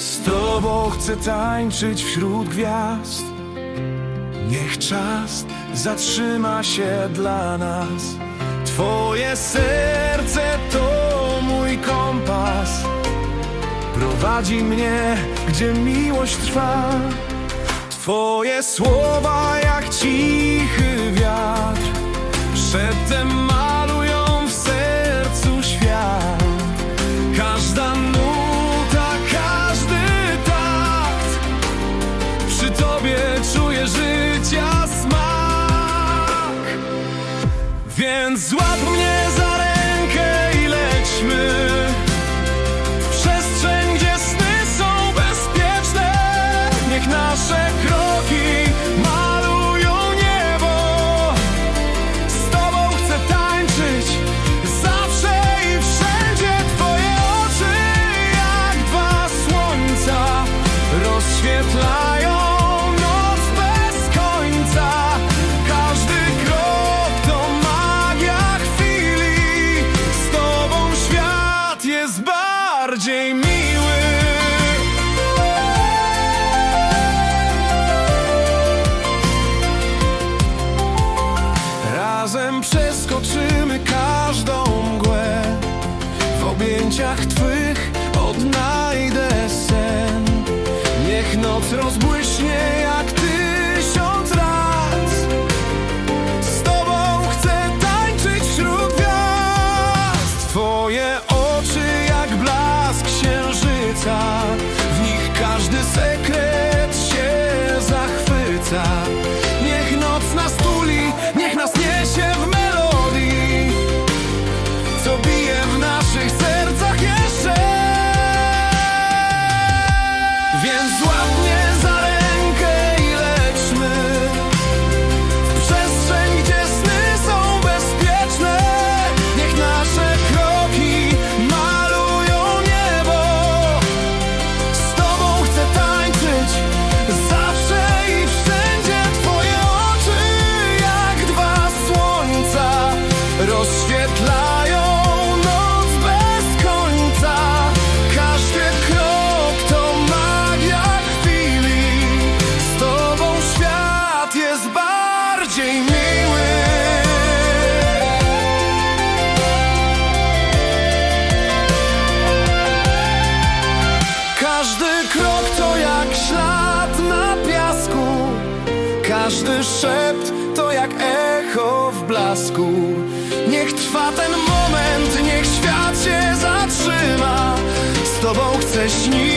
Z Tobą chcę tańczyć wśród gwiazd. Niech czas zatrzyma się dla nas. Twoje serce to mój kompas. Prowadzi mnie, gdzie miłość trwa. Twoje słowa jak cichy wiatr. Przedtem Więc złap mnie za rękę i lećmy. noc rozbłyśnie jak Każdy szept to jak echo w blasku. Niech trwa ten moment, niech świat się zatrzyma. Z tobą chcę śnić.